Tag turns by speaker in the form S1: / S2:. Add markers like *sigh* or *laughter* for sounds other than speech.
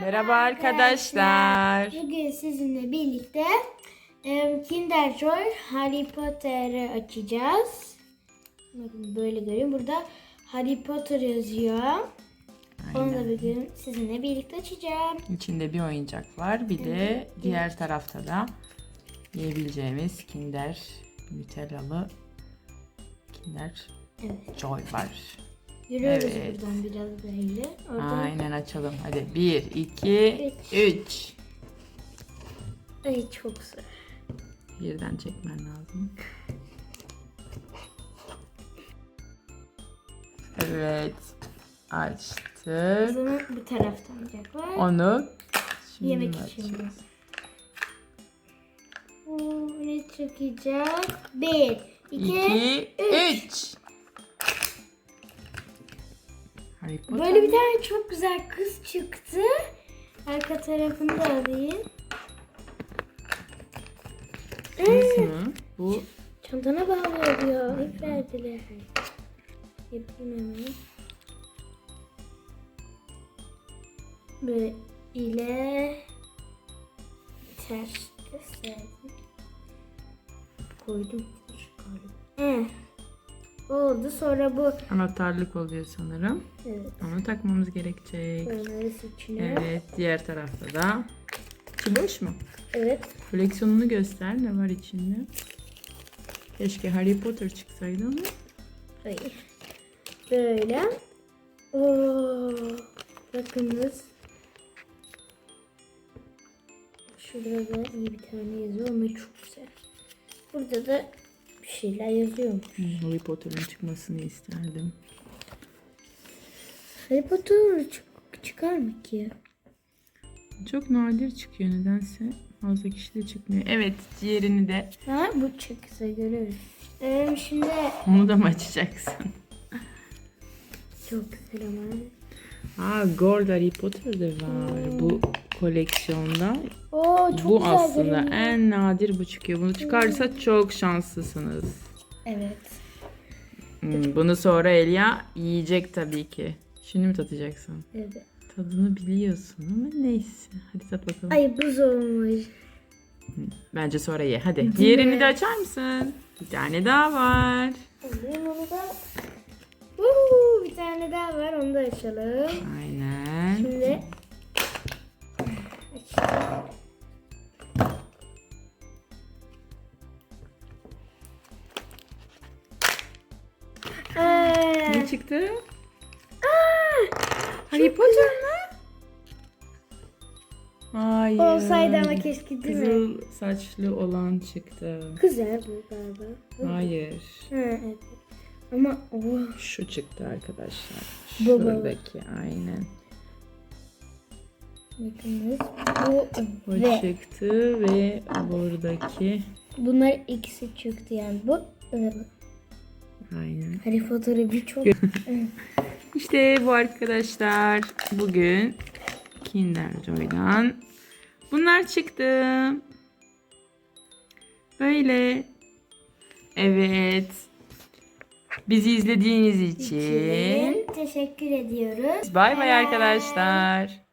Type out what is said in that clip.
S1: Merhaba arkadaşlar.
S2: Bugün sizinle birlikte Kinder Joy Harry Potter'ı açacağız. Bakın böyle görün. Burada Harry Potter yazıyor. Onu da bugün sizinle birlikte açacağım.
S1: İçinde bir oyuncak var. Bir de diğer tarafta da yiyebileceğimiz Kinder Nutellalı Kinder
S2: Evet.
S1: Joy var.
S2: Yürüyoruz
S1: Evet.
S2: buradan biraz böyle. Oradan
S1: Aynen açalım. Hadi 1, 2, 3.
S2: Ay çok zor.
S1: Birden çekmen lazım. Evet.
S2: O
S1: Açtık.
S2: zaman bu taraftan var.
S1: Onu şimdi
S2: Yemek için. Oo, ne çıkacak? Bir, iki,
S1: 2, 3. Harry Potter.
S2: Böyle bir tane çok güzel kız çıktı. Arka tarafını da alayım.
S1: Kız mı? Bu
S2: Çantana bağlıyor diyor. İp verdiler. Yapayım hemen. Böyle ters gösterdim. Koydum. Eh. Oldu. Sonra bu
S1: anahtarlık oluyor sanırım.
S2: evet,
S1: Onu takmamız gerekecek. Evet, diğer tarafta da. İçi boş mu?
S2: Evet.
S1: Koleksiyonunu göster. Ne var içinde? Keşke Harry Potter çıksaydı ama.
S2: Hayır. Böyle. Oo, bakınız. Şurada da iyi bir tane yazıyor ama çok güzel. Burada da şeyler yazıyormuş.
S1: Harry Potter'ın çıkmasını isterdim.
S2: Harry Potter çık- çıkar mı ki?
S1: Çok nadir çıkıyor nedense. Fazla kişi de çıkmıyor. Evet, diğerini de.
S2: Ha bu çıksa görürüz. Ee, şimdi
S1: Onu da mı açacaksın?
S2: çok güzel ama.
S1: Aa, Gold Harry Potter da var. Bu koleksiyonda.
S2: Oo çok
S1: bu
S2: güzel
S1: aslında
S2: görünüyor.
S1: en nadir bu çıkıyor. Bunu çıkarsa çok şanslısınız.
S2: Evet.
S1: Hmm, bunu sonra Elia yiyecek tabii ki. Şimdi mi tatacaksın?
S2: Evet.
S1: Tadını biliyorsun ama neyse. Hadi tat bakalım.
S2: Ay buz olmuş.
S1: Bence sonra ye. Hadi. Diğerini de açar mısın? Bir tane daha var.
S2: Alayım onu da. Uhu, bir tane daha var onu da açalım.
S1: Aynen.
S2: Şimdi açalım. Aa,
S1: Ne çıktı? Harry Potter mı? Hayır.
S2: Olsaydı ama keşke değil mi?
S1: Kızıl saçlı olan çıktı.
S2: Güzel bu galiba.
S1: Hayır.
S2: Ha, evet. Ama oh,
S1: Şu çıktı arkadaşlar. Şuradaki aynen.
S2: bakınız. Bu
S1: Bu
S2: ve
S1: çıktı ve buradaki
S2: bunlar ikisi çıktı yani. Bu ve bu.
S1: aynen.
S2: Harry Potter'ı birçok *laughs*
S1: İşte bu arkadaşlar bugün Kinder Joy'dan bunlar çıktı. Böyle. Evet. Bizi izlediğiniz için
S2: teşekkür ediyoruz.
S1: bay bay arkadaşlar.